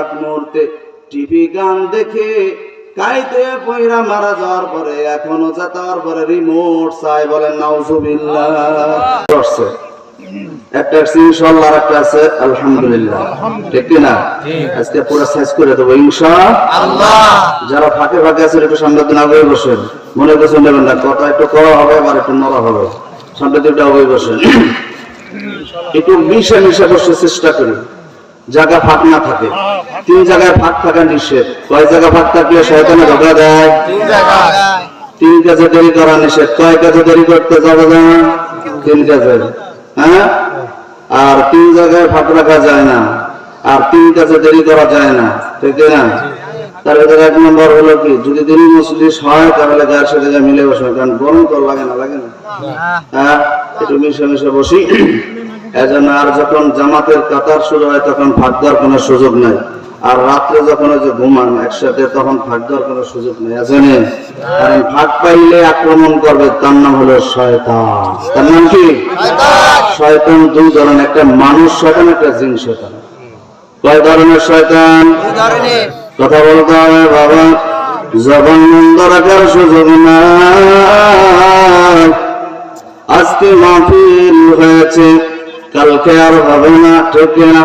আগ মুহূর্তে টিভি গান দেখে কাইতে পয়রা মারা যাওয়ার পরে এখনও যাতার পরে রিমোট চাই বলেন নাউজুবিল্লাহ। আছে আছে যারা ফাঁকে আছেন, একটু মনে করছেন না একটু হবে একটু হবে। বসেন। একটু চেষ্টা করি। জায়গা ফাঁক না থাকে। তিন জায়গায় ফাঁক থাকা নিষেধ। কয় জায়গা ফাঁক থাকলে শয়তানে ধোকা দেয়? তিন কাজে দেরি করা নিষেধ। কয় কাজে দেরি করতে যাবে না তিন কাজে হ্যাঁ? আর তিন জায়গায় ফাঁক রাখা যায় না। আর তিন কাজে দেরি করা যায় না। ঠিক না? তার ভিতরে এক নম্বর হলো কি? যদি দেরি মসলিস হয় তাহলে গায়ের সাথে যা মিলে বসবে। কারণ গরম তো লাগে না লাগে না। হ্যাঁ? একটু মিশে মিশে বসি। এজন্য আর যখন জামাতের কাতার শুরু হয় তখন ফাঁক দেওয়ার কোনো সুযোগ নাই। আর রাত্রে যখন ওই যে ঘুমান একসাথে তখন ফাঁক দেওয়ার কোনো সুযোগ নেই। নে? কারণ ফাঁক পাইলে আক্রমণ করবে তার নাম হলো শয়তান। তার নাম কি? শয়তান। দুই ধরনের একটা মানুষ শয়তান একটা জিন শয়তান। কয় ধরনের শয়তান? কথা বলতে হবে বাবা। জবান বন্ধ রাখার সুযোগ নাই। আজকে মাহফিল হয়েছে। কালকে আর হবে না ঠিক না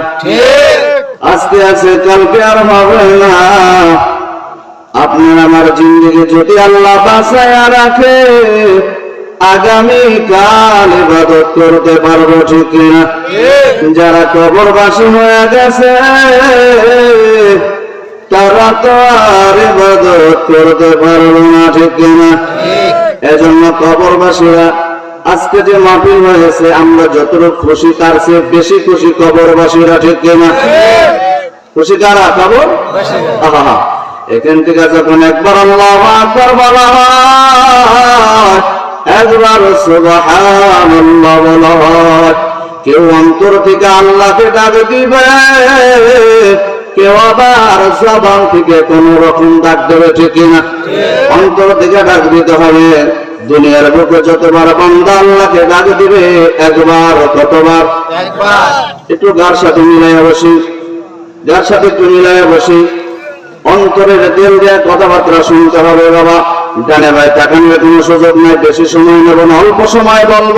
আজকে আছে কালকে আর হবে না। আপনার আমার জিন্দগি যদি আল্লাহ বাসায় রাখে আগামী কাল ইবাদত করতে পারব ঠিক না যারা কবরবাসী হয়ে গেছে তারা তো আর ইবাদত করতে পারব না ঠিক না এজন্য কবরবাসীরা আজকে যে মাহফিল হয়েছে, আমরা যতটুকু খুশি, তার চেয়ে বেশি খুশি কবরবাসীরা ঠিক কিনা? খুশি কারা? কবর আহা এখান থেকে যখন একবার আল্লাহ আকবার বলা একবার সুবহানাল্লাহ বলা হয়, কেউ অন্তর থেকে আল্লাহকে ডাক দিবে, কেউ আবার জবান থেকে কোন রকম ডাক দেবে ঠিক না অন্তর থেকে ডাক দিতে হবে। দুনিয়ার বুকে যতবার বান্দা আল্লাহকে ডাক দিবে একবার কতবার? একটু গার সাথে মিলাই বসি যার সাথে একটু মিলাই বসি। অন্তরের দিল দিয়ে কথাবার্তা শুনতে হবে বাবা। ডানে ভাই তাকানোর কোনো সুযোগ নাই বেশি সময় নেব না। অল্প সময় বলব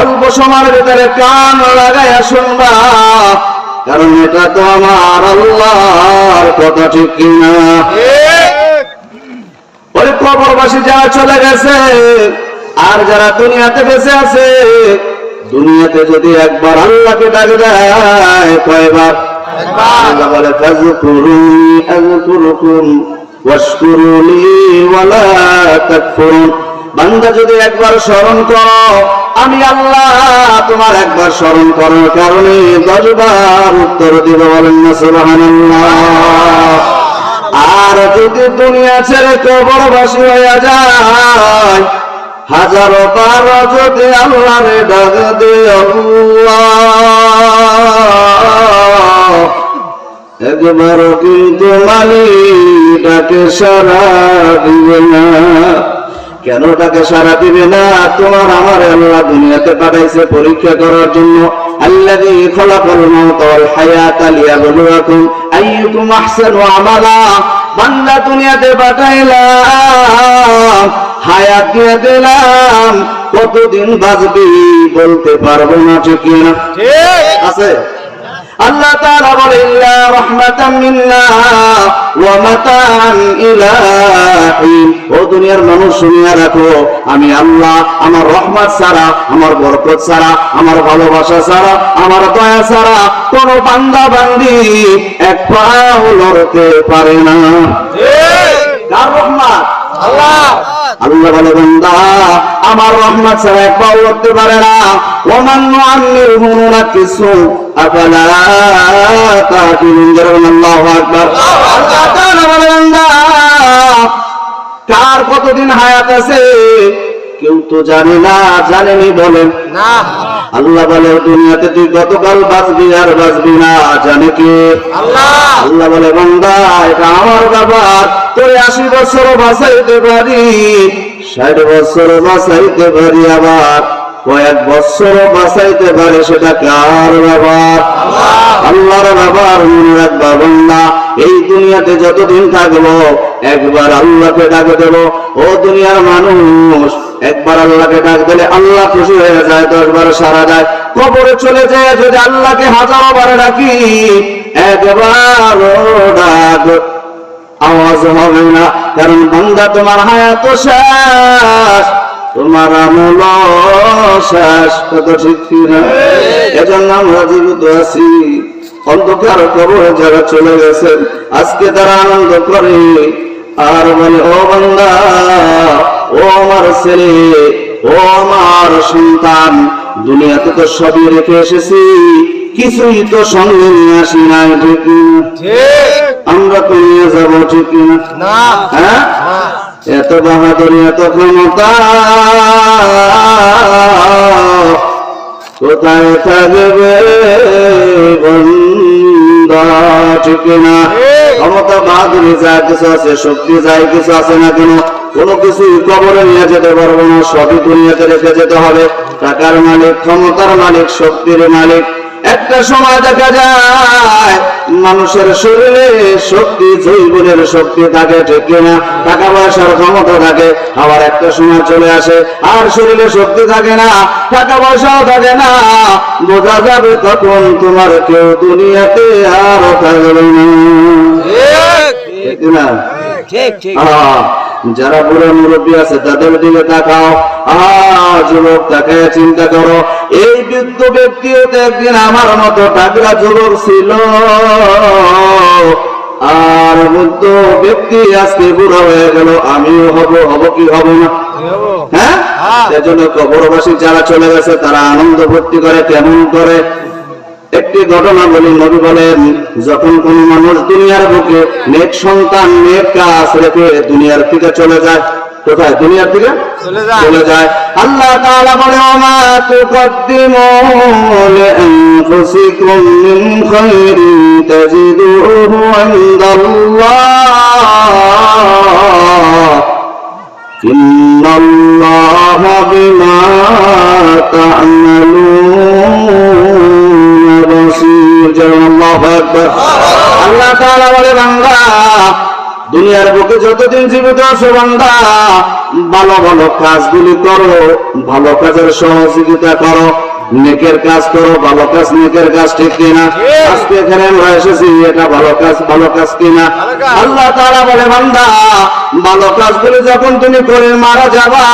অল্প সময়ের ভিতরে কান লাগাইয়া শুনবা। কারণ এটা তো আমার আল্লাহর কথা ঠিক কিনা? কবরবাসী যারা চলে গেছে, আর যারা দুনিয়াতে বেঁচে আছে, দুনিয়াতে যদি একবার আল্লাহকে ডাক দেয়, কয়বার? বান্দা যদি একবার স্মরণ করো, আমি আল্লাহ, তোমার একবার স্মরণ করার কারণে দশবার উত্তর দিব বলেন না, সুবহানাল্লাহ। আর যদি দুনিয়া ছেড়ে কবরবাসী হয়ে যায়, হাজার বার যদি আল্লাহরে ডাক একবার কিন্তু মালি ডাকে সারা দিবে না। কেন তাকে সারা দিবে না? তোমার আমার আল্লাহ দুনিয়াতে পাঠাইছে পরীক্ষা করার জন্য। আল্লাযী খলাকাল মাউতা ওয়াল হায়াতা লিয়াবলুয়াকুম আইয়ুকুম আহসানু আমালা। বান্দা দুনিয়াতে পাঠাইলাম হায়াত দিয়ে দিলাম। কতদিন বাঁচবি বলতে পারব না ঠিক। না আছে? আল্লাহ তাআলা বলে ইল্লা রাহমাতাম মিন্না ওয়া মাতান ইলা ও দুনিয়ার মানুষ শুনিয়া রাখো আমি আল্লাহ আমার রহমত ছাড়া আমার বরকত ছাড়া আমার ভালোবাসা ছাড়া আমার দয়া ছাড়া কোন বান্দা বান্দি এক পাও লড়তে পারে না। কার রহমত আল্লাহ। বলে আমার রহমত ছাড়া এক পাও করতে পারে না। অন্যান্য নুআম্মিরহু নুনাক্কিসু না কিছু আপনার আল্লাহু আকবার। কার কতদিন হায়াত আছে? কেউ তো জানে না জানেনি বলেন না। আল্লাহ বলে দুনিয়াতে তুই গতকাল বাঁচবি আর বাঁচবি না জানে কে? আল্লাহ। আল্লাহ বলে বান্দা এটা আমার ব্যাপার। তুই আশি বছর বাঁচাইতে পারি ষাট বছর বাঁচাইতে পারি আবার। কয়েক বছর বাঁচাইতে পারে সেটা কার ব্যাপার? আল্লাহর ব্যাপার মনে রাখবা বন্ধা এই দুনিয়াতে যতদিন থাকব একবার আল্লাহকে ডাকে দেব ও দুনিয়ার মানুষ একবার আল্লাহকে ডাক দিলে আল্লাহ খুশি হয়ে যায়, দশবার সারা যায়। কবরে চলে যায়, যদি আল্লাহকে হাজারো বার ডাকি, একবার ডাক। আওয়াজ হবে না, কারণ বান্দা তোমার হায়াত শেষ, তোমার আমল শেষ। কত ঠিক কিনা? এজন্য আমরা জীবিত আছি। অন্ধকার কবরে যারা চলে গেছেন, আজকে তারা আনন্দ করে। আর বলে, ও বান্দা ও আমার ছেলে ও আমার সন্তান দুনিয়াতে তো সবই রেখে এসেছি কিছুই তো সঙ্গে নিয়ে আসি নাই ঠিক না? আমরা তো নিয়ে যাব ঠিক না? না। হ্যাঁ? এত বাহাদুরি এত ক্ষমতা। কোথায় থাকবে বন্দা ঠিক না? ক্ষমতা বাহাদুর যা কিছু আছে, শক্তি যাই কিছু আছে না কেন, কোনো কিছু কবরে নিয়ে যেতে পারব না, সবই দুনিয়াতে রেখে যেতে হবে। টাকার মালিক, ক্ষমতার মালিক, শক্তির মালিক। একটা সময় দেখা যায় মানুষের শরীরে শক্তি জৈবনের শক্তি থাকে ঠিক কিনা? টাকা পয়সার ক্ষমতা থাকে আবার একটা সময় চলে আসে আর শরীরে শক্তি থাকে না টাকা পয়সাও থাকে না। বোঝা যাবে তখন তোমার কেউ দুনিয়াতে আর থাকবে না। ঠিক। ঠিক যারা বুড়ো মুরব্বী আছে তাদের দিকে তাকাও। আহ যুবক তাকায় চিন্তা করো এই বৃদ্ধ ব্যক্তিও তো একদিন আমার মতো টাকরা যুবক ছিল। আর বৃদ্ধ ব্যক্তি আজকে বুড়ো হয়ে গেল আমিও হব হব কি হব না? হ্যাঁ। সেজন্য কবরবাসী যারা চলে গেছে তারা আনন্দ ভর্তি করে কেমন করে? একটি ঘটনা বলি নবী বলেন যখন কোন মানুষ দুনিয়ার বুকে নেক সন্তান নেক কাজ রেখে দুনিয়ার থেকে চলে যায় কোথায়? দুনিয়ার থেকে চলে যায়। আল্লাহ তাআলা বলে আমা তুকদ্দিমু লিআনফুসিকুম মিন খাইরিন তাজিদুহু ইনদাল্লাহ ইন্নাল্লাহ বিমা তা'মালুন। তৌসির আল্লাহ বলে, বান্দা, দুনিয়ার বুকে যতদিন জীবিত আছো বান্দা, ভালো ভালো কাজগুলি করো, ভালো কাজের সহযোগিতা করো। নেকের কাজ করো ভালো কাজ নেকের কাজ ঠিক কিনা? আজকে এখানে আমরা এসেছি এটা ভালো কাজ ভালো কাজ কিনা? আল্লাহ তাআলা বলে বান্দা ভালো কাজগুলি যখন তুমি করে মারা যাবা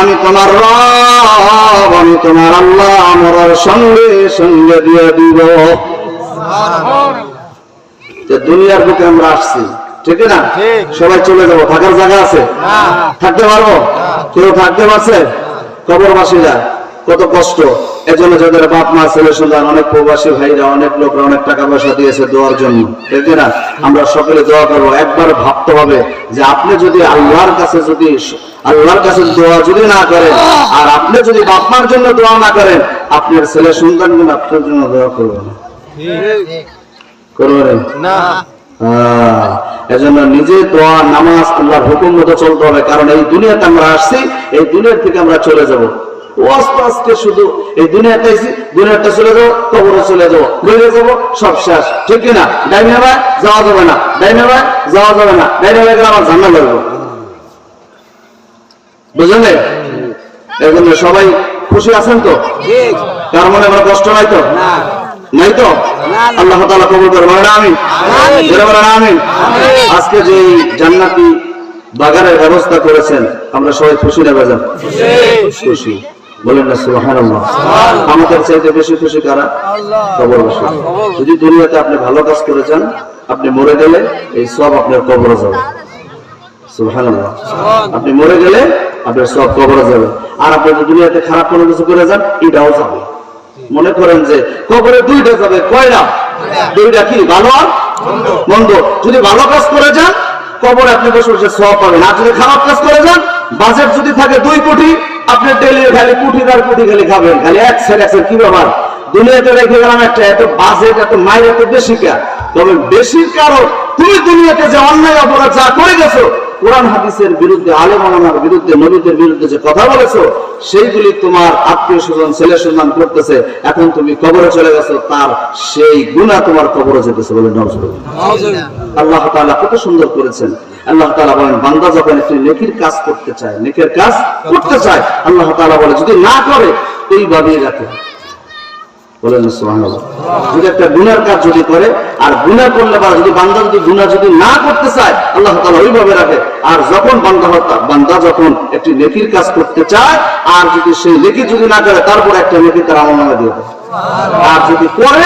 আমি তোমার রব আমি তোমার আল্লাহ আমার সঙ্গে সঙ্গে দিয়ে দিব। যে দুনিয়ার বুকে আমরা আসছি ঠিক না? সবাই চলে যাব থাকার জায়গা আছে? থাকতে পারব? কেউ থাকতে পারছে? কবরবাসীরা কত কষ্ট। এজন্য যাদের বাপ মা ছেলে সন্তান অনেক প্রবাসী ভাইরা অনেক লোকরা অনেক টাকা পয়সা দিয়েছে দোয়ার জন্য। ঠিক না আমরা সকলে দোয়া করব। একবার ভাবতে হবে যে আপনি যদি আল্লাহর কাছে যদি আল্লাহর কাছে দোয়া যদি না করেন আর আপনি যদি বাপ মার জন্য দোয়া না করেন আপনার ছেলে সন্তান কিন্তু আপনার জন্য দোয়া করবে না। করবেন না। আহ, এজন্য নিজে দোয়া নামাজ আল্লাহর হুকুম মতো চলতে হবে। কারণ এই দুনিয়াতে আমরা আসছি এই দুনিয়ার থেকে আমরা চলে যাব। শুধু এই দুনিয়াতে দুনিয়াটা চলে যাব কবরে চলে যাব। মরে যাব সব শেষ। ঠিক না ডাইনে ভাই? যাওয়া যাবে না। ডাইনে ভাই? যাওয়া যাবে না। ডাইনে ভাই আমার ঝান্না লাগবে বুঝলেন এই জন্য সবাই খুশি আছেন তো? কার মনে কোনো কষ্ট নাই তো? নাই তো? আল্লাহ তাআলা কবুল করে বলেন আমিন। আমিন। আজকে যে জান্নাতি বাগানের ব্যবস্থা করেছেন আমরা সবাই খুশি না বেজান খুশি। বলেন না সুবহানাল্লাহ। আমাদের চাইতে বেশি খুশি কারা? কবর। যদি দুনিয়াতে আপনি ভালো কাজ করেছেন আপনি মরে গেলে এই সব আপনার কবরে যাবে। আপনি মরে গেলে আপনার সব কবরে যাবে। আর আপনি যদি দুনিয়াতে খারাপ কোনো কিছু করে যান এটাও যাবে। মনে করেন যে কবরে দুইটা যাবে কয়টা? দুইটা। কি? ভালো মন্দ। যদি ভালো কাজ করে যান কবরে আপনি বসে বসে সব পাবেন। আর যদি খারাপ কাজ করে যান বাজেট যদি থাকে দুই কোটি, আপনি ডেলি খালি কোটি দার কোটি খালি খাবেন। খালি এক সের এক কি ব্যাপার? দুনিয়াতে রেখে গেলাম একটা, এত বাজেট, এত মায়ের এত বেশি কার তবে বেশি কারও তুমি দুনিয়াতে যে অন্যায় অপরাধ যা করে গেছো কোরআন হাদিসের বিরুদ্ধে, আলেম আলামার বিরুদ্ধে, নবীদের বিরুদ্ধে যে কথা বলেছ, সেইগুলি তোমার আত্মীয় স্বজন, ছেলে সন্তান করতেছে, এখন তুমি কবরে চলে গেছো, তার সেই গুণা তোমার কবরে যেতেছে বলে আল্লাহ তাআলা কত সুন্দর করেছেন। আল্লাহ তাআলা বলেন, বান্দা যখন একটি নেকির কাজ করতে চায়, নেকের কাজ করতে চায়, আল্লাহ তাআলা বলে, যদি না করে এইভাবেই রাখে। বলেন যদি একটা গুনার কাজ যদি করে, আর গুনাহ করলে বা যদি বান্দা যদি গুনাহ যদি না করতে চায়, আল্লাহ তাআলা ওইভাবে রাখে। আর যখন বান্দা বান্দা যখন একটি নেকির কাজ করতে চায়, আর যদি সেই নেকি যদি না করে, তারপর একটা নেকি তার আমল নামে দিয়ে দেয়। আর যদি করে,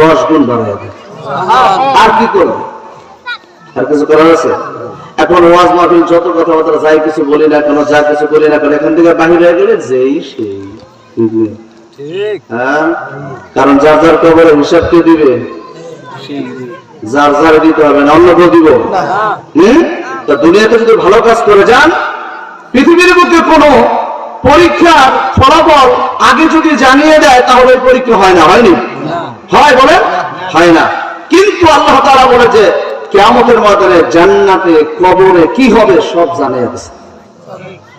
দশ গুণ বাড়ায় দেয়। আর কি করবে? আর কিছু করার আছে? এখন ওয়াজ মাহফিল, যত কথাবার্তা, যাই কিছু বলি না কেন, যা কিছু করি না কেন, এখান থেকে বাহির হয়ে গেলে যেই সেই। কারণ যার যার কবরে হিসাব কে দিবে। যার যার দিতে হবে না অন্য কেউ দিব। হুম? তা দুনিয়াতে যদি ভালো কাজ করে যান পৃথিবীর মধ্যে কোনো পরীক্ষার ফলাফল আগে যদি জানিয়ে দেয় তাহলে পরীক্ষা হয় না হয়নি? হয় বলে? হয় না। কিন্তু আল্লাহ তাআলা বলে যে কিয়ামতের ময়দানে জান্নাতে কবরে কি হবে সব জানিয়ে দিয়েছে সুবহানাল্লাহ জয় বলেন না সুবহানাল্লাহ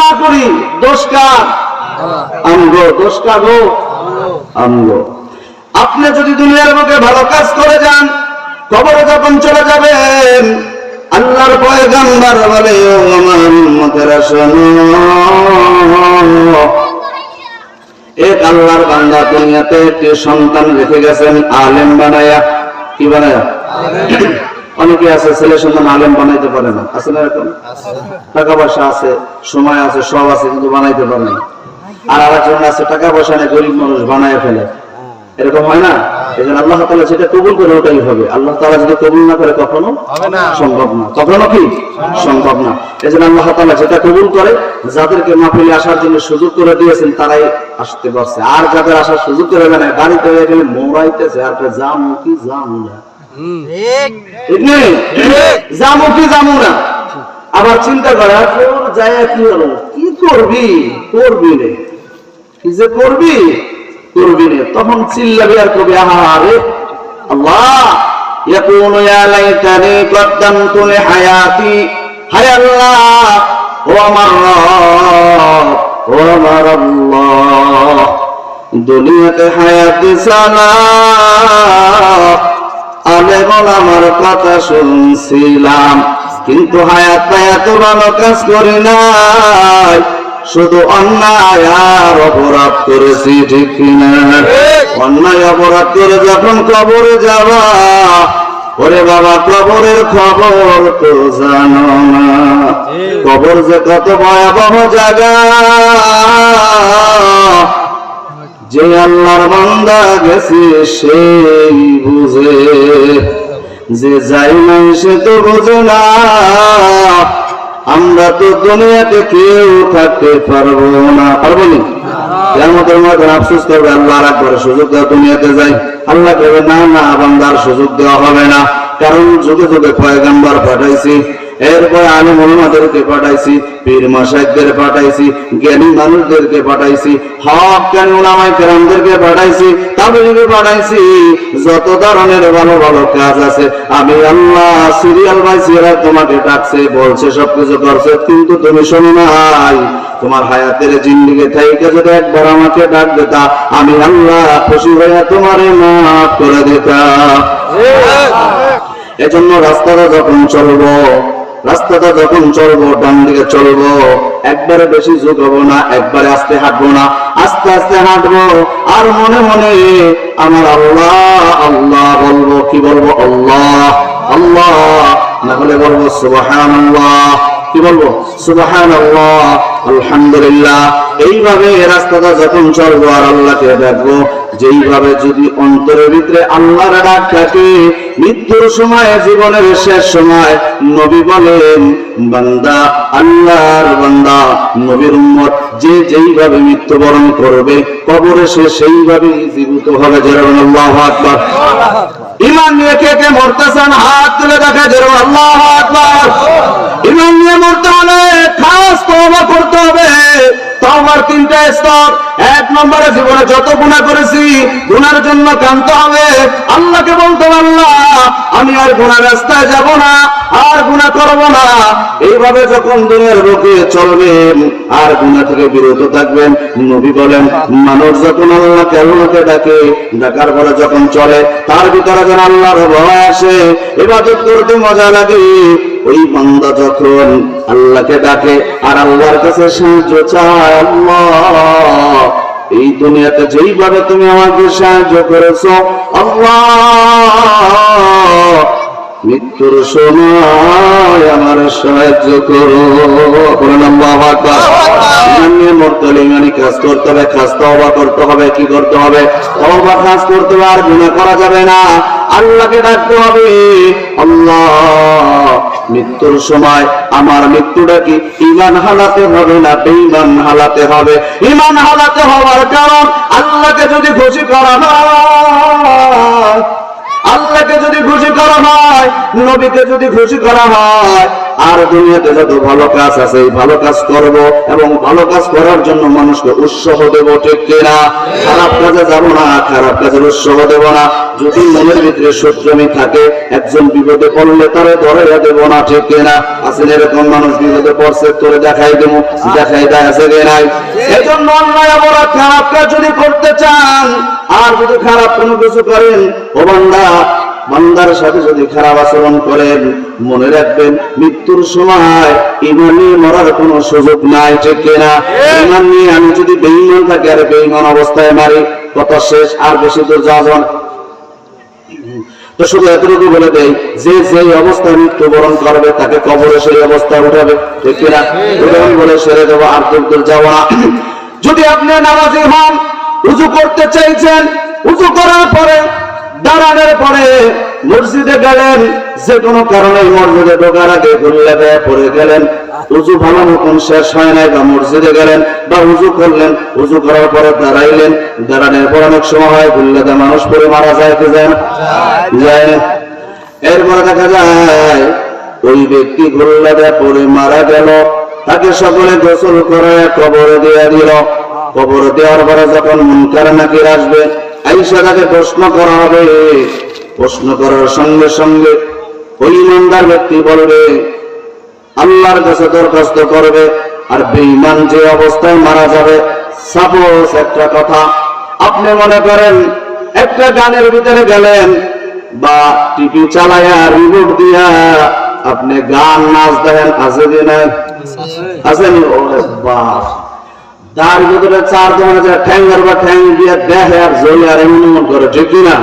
না করি, দোষ দোষ গো? আপনি যদি দুনিয়ার বুকে ভালো কাজ করে যান, কবরে যখন চলে যাবেন, আল্লাহর পয়গাম্বার বলে এক আল্লাহর বান্দা দুনিয়াতে একটি সন্তান রেখে গেছেন, আলেম বানায়া। কি বানায়া? অনেকে আছে ছেলে সন্তান আলেম বানাইতে পারে না। আছে না এরকম? টাকা পয়সা আছে সময় আছে সব আছে কিন্তু বানাইতে পারে না। আর আরেকজন আছে টাকা পয়সা নেই গরিব মানুষ বানায় ফেলে। এরকম হয় না? এই জন্য আল্লাহ তালা সেটা কবুল করে ওটাই হবে। আল্লাহ তালা যদি কবুল না করে কখনো সম্ভব না। কখনো কি? সম্ভব না। এই জন্য আল্লাহ তালা যেটা কবুল করে যাদেরকে মাহফিলে আসার জন্য সুযোগ করে দিয়েছেন তারাই আসতে পারছে। আর যাদের আসার সুযোগ করে দেয় হয়ে গেলে মোড়াইতেছে আর যামু কি যামু না। আবার চিন্তা করে তোর যায় কি হলো কি করবি করবি রে কি যে করবি করবি রে তখন চিল্লাবি আর কবি আহারে আল্লাহ ইয়া হায় দুনিয়াতে হায়াতি সালা আলেমন আমার কথা শুনছিলাম কিন্তু হায়াত পায়াত ভালো কাজ করি নাই। শুধু অন্যায় আর অপরাধ করেছি ঠিক কিনা? অন্যায় অপরাধ করে যখন কবরে যাবা ওরে বাবা কবরের খবর তো জানো না। কবর যে কত ভয়াবহ জায়গা। যে আল্লাহর বান্দা গেছে, সেই বুঝে। যে যাই নাই সে তো বোঝে না। আমরা তো দুনিয়াতে কেউ থাকতে পারব না। পারব নি? কেমতের মধ্যে আফসোস করবে, আল্লাহ সুযোগ দেওয়া দুনিয়াতে যাই। আল্লাহ কেবে না না, বান্দার সুযোগ দেওয়া হবে না। কারণ যুগে যুগে পয়গাম্বার পাঠাইছি। এরপর আমি মোহাম্মদেরকে পাঠাইছি, পীর মাসাইকদের পাঠাইছি, জ্ঞানী মানুষদেরকে পাঠাইছি, হক জ্ঞানী ওলামাই কেরামদেরকে পাঠাইছি তাদেরকে পাঠাইছি। যত ধরনের ভালো ভালো কাজ আছে, আমি আল্লাহ সিরিয়াল বাই সিরিয়াল তোমাকে ডাকছে, বলছে, সবকিছু করছে কিন্তু তুমি শোনো নাই। তোমার হায়াতের জিন্দিগি থেকে যদি একবার আমাকে ডাক দিতা, আমি আল্লাহ খুশি হয়ে তোমারে মাফ করে দিতাম। এজন্য রাস্তাটা যখন চলবো, রাস্তাটা যখন চলবো, ডান দিকে চলবো, একবারে বেশি ঝুঁকাবো না, একবারে আস্তে হাঁটবো না, আস্তে আস্তে হাঁটবো, আর মনে মনে আমার আল্লাহ আল্লাহ বলব, কি বলব? আল্লাহ আল্লাহ, না হলে বলব সুবাহান কি বলব? সুবাহান আলহামদুলিল্লাহ। এইভাবে রাস্তাটা যখন চলবো আর আল্লাহকে দেখব, যেইভাবে যদি অন্তরের ভিতরে আল্লাহর ডাক থাকে, মৃত্যুর সময়, জীবনের শেষ সময়, নবী বলেন, বান্দা, আল্লাহর বান্দা, নবীর উম্মত, যে যেইভাবে মৃত্যুবরণ করবে, কবরে সে সেইভাবে জীবিত হবে। যেরকম আল্লাহ আকবার। ইমান নিয়ে কে কে মরতেছেন, হাত তুলে দেখা যেরকম আল্লাহ আকবার ইমান নিয়ে মরতে হলে খাস তওবা করতে হবে তওবার তিনটা স্তর। এক নম্বরে জীবনে যত গুনাহ করেছি জন্য হবে। আল্লাহকে বলতে আল্লাহ, আমি আর গুনাহ রাস্তায় যাব না, আর গুনাহ করব না। এইভাবে যখন চলবেন, আর গুনাহ থেকে বিরত থাকবেন, নবী বলেন, মানুষ যখন আল্লাহকে আল্লাহকে ডাকে, ডাকার পরে যখন চলে, তার ভিতরে যেন আল্লাহর ভয় আসে। এবার করতে মজা লাগে ওই বান্দা যখন আল্লাহকে ডাকে আর আল্লাহর কাছে সাহায্য চায়, আল্লাহ, এই দুনিয়াতে যেইভাবে তুমি আমাকে সাহায্য করেছ, আল্লাহ মৃত্যুর সময় আমার সাহায্য করো। কি করতে হবে? না। আল্লাহকে ডাকতে হবে। আল্লাহ, মৃত্যুর সময় আমার মৃত্যুটা কি ইমান হালাতে হবে না বেঈমান হালাতে হবে? ইমান হালাতে হওয়ার কারণ আল্লাহকে যদি খুশি করা আল্লাহকে যদি খুশি করা হয় নবীকে যদি খুশি করা হয় আর দুনিয়াতে যত ভালো কাজ আছে, এই ভালো কাজ করব এবং ভালো কাজ করার জন্য মানুষকে উৎসাহ দেব, ঠিক কিনা? খারাপ কাজে যাব না, খারাপ কাজের উৎসাহ দেব না। যদি মনের ভিতরে সত্যমি থাকে, একজন বিপদে পড়লে তারে ধরে দেব না, ঠিক কিনা? আসলে এরকম মানুষ বিপদে পড়ছে, তোরে দেখাই দেবো দেখাই দেয় আছে নাই? এই জন্য অন্যায়, অপরাধ, খারাপ কাজ যদি করতে চান, আর যদি খারাপ কোনো কিছু করেন, ও বান্দা বান্দার সাথে যদি খারাপ আচরণ করেন মনে রাখবেন মৃত্যুর সময় ইমান নিয়ে মরার কোনো সুযোগ নাই ঠিক কিনা? ইমান নিয়ে আমি যদি বেইমান থাকি আর বেইমান অবস্থায় মারি কথা শেষ আর বেশি দূর যাওয়া তো শুধু এতটুকু বলে দেই যে যে অবস্থায় মৃত্যুবরণ করবে তাকে কবরে সেই অবস্থায় উঠাবে ঠিক কিনা? উদাহরণ বলে সেরে দেবো আর দূর দূর যাব না। যদি আপনি নামাজি হন উজু করতে চাইছেন উজু করার পরে দাঁড়ানোর পরে মসজিদে গেলেন, যে কোনো কারণে মসজিদে ঢোকার আগে ঘুরলে পড়ে গেলেন। উজু ভালো মতন শেষ হয় নাই বা মসজিদে গেলেন বা উজু করলেন, উজু করার পরে দাঁড়াইলেন। দাঁড়ানোর পর অনেক সময় হয়, ঘুরলে মানুষ পরে মারা যায় কি যায় যায় এরপরে দেখা যায়, ওই ব্যক্তি ঘুরলে পরে মারা গেল। তাকে সকলে গোসল করে কবরে দিয়ে দিল। কবর দেওয়ার পরে যখন মুনকার নাকির আসবে আইসা তাকে প্রশ্ন করা হবে। প্রশ্ন করার সঙ্গে সঙ্গে ওই ইমানদার ব্যক্তি বলবে আল্লাহর কাছে দরখাস্ত করবে আর বেঈমান যে অবস্থায় মারা যাবে সাপোজ একটা কথা আপনি মনে করেন একটা গানের ভিতরে গেলেন বা টিভি চালায়া রিমোট দিয়া আপনি গান নাচ দেখেন আছে কি নাই? আছেন ওরে বাপ। তার ভিতরে চার যে ঠ্যাঙ্গার বা ঠ্যাং দিয়ে দেখে আর জ্বলে আর এমন করে ঠিক না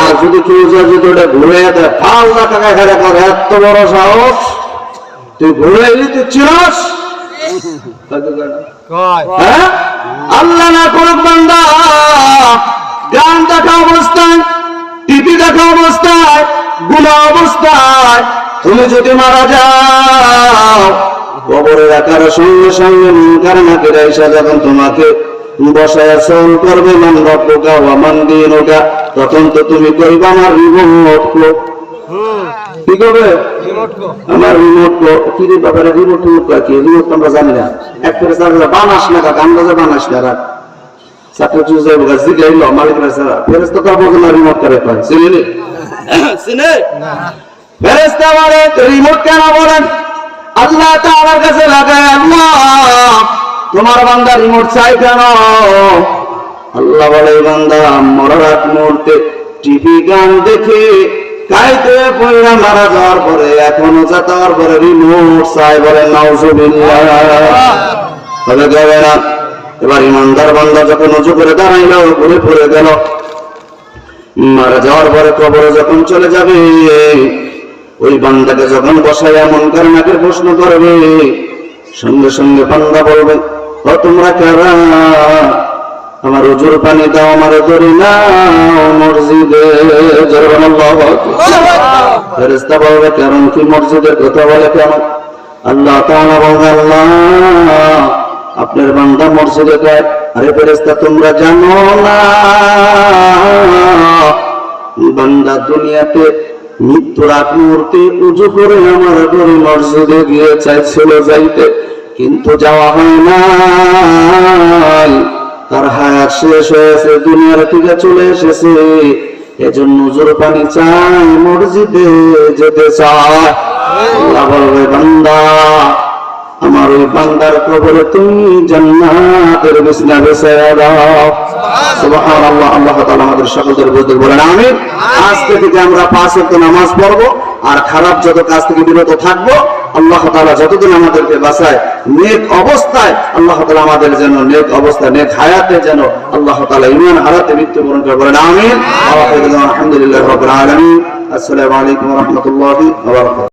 আর যদি কেউ যে যদি ওটা ঘুরে দেয় পাল্লা টাকা খেলে করে এত বড় সাহস। তুই ঘুরে এলি তুই চিনস হ্যাঁ? আল্লাহ না করুক বান্দা। গান দেখা অবস্থায় টিভি দেখা অবস্থায় গুণা অবস্থায় তুমি যদি মারা যাও কবরে রাখার সঙ্গে সঙ্গে মুনকার নাকিরা এসে যখন তোমাকে বসায় শ্রম করবে মান রব্বকা ওয়া মান দীনুকা তখন তো তুমি কইবা আমার রিমোট কি করবে? আমার রিমোট কি রে বাবার রিমোট রিমোট কি? রিমোট আমরা জানি না। এক করে চার্জার বানাস না কাকা আমরা যে বানাস না রাখ সাথে চুজে বগা জিগাইল মালিক রাসা ফেরেশতা তো বগা না রিমোট করে ফেরেশতা বলে রিমোট কেন বলেন? আল্লাহ তাআলার কাছে লাগায় আল্লাহ, তোমার বান্দা রিমোট চাই কেন? আল্লাহ বলে বান্দা, মরার মুহূর্তে টিভি গান দেখে কাইতে পয়রা মারা যাওয়ার পরে এখনও যাওয়ার পরে রিমোট চাই বলে, নাউজুবিল্লাহ। তবে যাবে না। এবার ইমানদার বান্দা যখন উঁচু করে দাঁড়াইল, ঘুরে পড়ে গেল। মারা যাওয়ার পরে কবরে যখন চলে যাবে ওই বান্দাকে যখন বসায় এমন কারণাকে প্রশ্ন করবে, সঙ্গে সঙ্গে বান্দা বলবে, ও, তোমরা কারা? আমার উজুর পানি দাও, আমার ধরি না মসজিদে ফেরেস্তা বলবে, কারণ কি মসজিদের কথা বলে কেন? আল্লাহ তাআলা বলবে, আল্লাহ, আপনার বান্দা মসজিদে যায়। আরে ফেরেস্তা তোমরা জানো না, বান্দা দুনিয়াতে মৃত্যুর আগ মুহূর্তে উজু করে আমার ঘরে মসজিদে গিয়ে চাইছিল যাইতে, কিন্তু যাওয়া হয় না তার হায়াত শেষ হয়েছে, দুনিয়ার থেকে চলে এসেছে। এজন্য জোর পানি চাই, মসজিদে যেতে চায় বান্দা, আমার ওই বান্দার কবরে তুমি জান্নাতের বিছনা বিছায়া দাও। সুবহানাল্লাহ আল্লাহ তাআলা আমাদের সকলদের বুদ্ধি বলেন আমিন। আজ থেকে যে আমরা পাঁচ ওয়াক্ত নামাজ পড়ব আর খারাপ যত কাজ থেকে বিরত থাকব আল্লাহ তাআলা যতদিন আমাদেরকে বাঁচায় নেক অবস্থায় আল্লাহ তাআলা আমাদের যেন নেক অবস্থায় নেক হায়াতে যেন আল্লাহ তাআলা ইমান হারাতে মৃত্যুবরণ করে বলেন আমিন। আলহামদুলিল্লাহ রাব্বিল আলামিন। আসসালামু আলাইকুম ওয়া রাহমাতুল্লাহি ওয়া বারাকাতুহু।